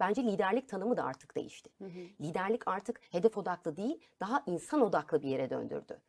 Bence liderlik tanımı da artık değişti. Liderlik artık hedef odaklı değil, daha insan odaklı bir yere döndürdü.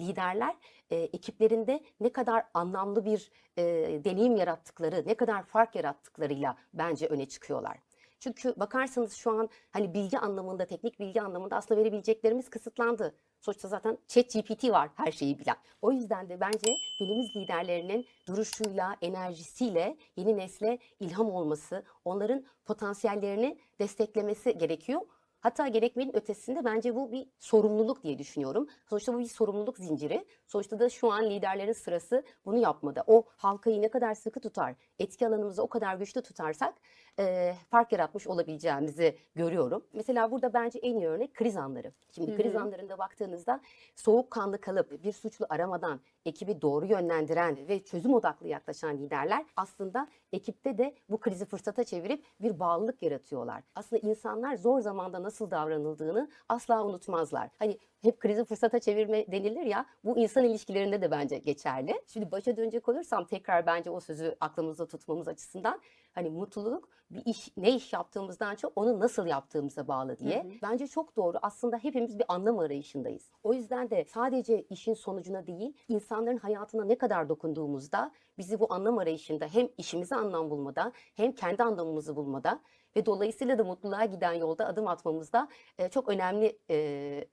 Liderler e, ekiplerinde ne kadar anlamlı bir e, deneyim yarattıkları, ne kadar fark yarattıklarıyla bence öne çıkıyorlar. Çünkü bakarsanız şu an hani bilgi anlamında, teknik bilgi anlamında aslında verebileceklerimiz kısıtlandı. Sonuçta zaten ChatGPT var her şeyi bilen. O yüzden de bence günümüz liderlerinin duruşuyla, enerjisiyle yeni nesle ilham olması, onların potansiyellerini desteklemesi gerekiyor. Hatta gerekmenin ötesinde bence bu bir sorumluluk diye düşünüyorum. Sonuçta bu bir sorumluluk zinciri. Sonuçta da şu an liderlerin sırası bunu yapmada. O halkayı ne kadar sıkı tutar, etki alanımızı o kadar güçlü tutarsak e, fark yaratmış olabileceğimizi görüyorum. Mesela burada bence en iyi örnek kriz anları. Şimdi Hı kriz anlarında baktığınızda soğukkanlı kalıp bir suçlu aramadan ekibi doğru yönlendiren ve çözüm odaklı yaklaşan liderler aslında ekipte de bu krizi fırsata çevirip bir bağlılık yaratıyorlar. Aslında insanlar zor zamanda nasıl davranıldığını asla unutmazlar. Hani hep krizi fırsata çevirme denilir ya bu insan ilişkilerinde de bence geçerli. Şimdi başa dönecek olursam tekrar bence o sözü aklımızda tutmamız açısından hani mutluluk bir iş ne iş yaptığımızdan çok onu nasıl yaptığımıza bağlı diye. Hı hı. Bence çok doğru. Aslında hepimiz bir anlam arayışındayız. O yüzden de sadece işin sonucuna değil, insanların hayatına ne kadar dokunduğumuzda bizi bu anlam arayışında hem işimize anlam bulmada hem kendi anlamımızı bulmada ve dolayısıyla da mutluluğa giden yolda adım atmamızda çok önemli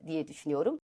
diye düşünüyorum.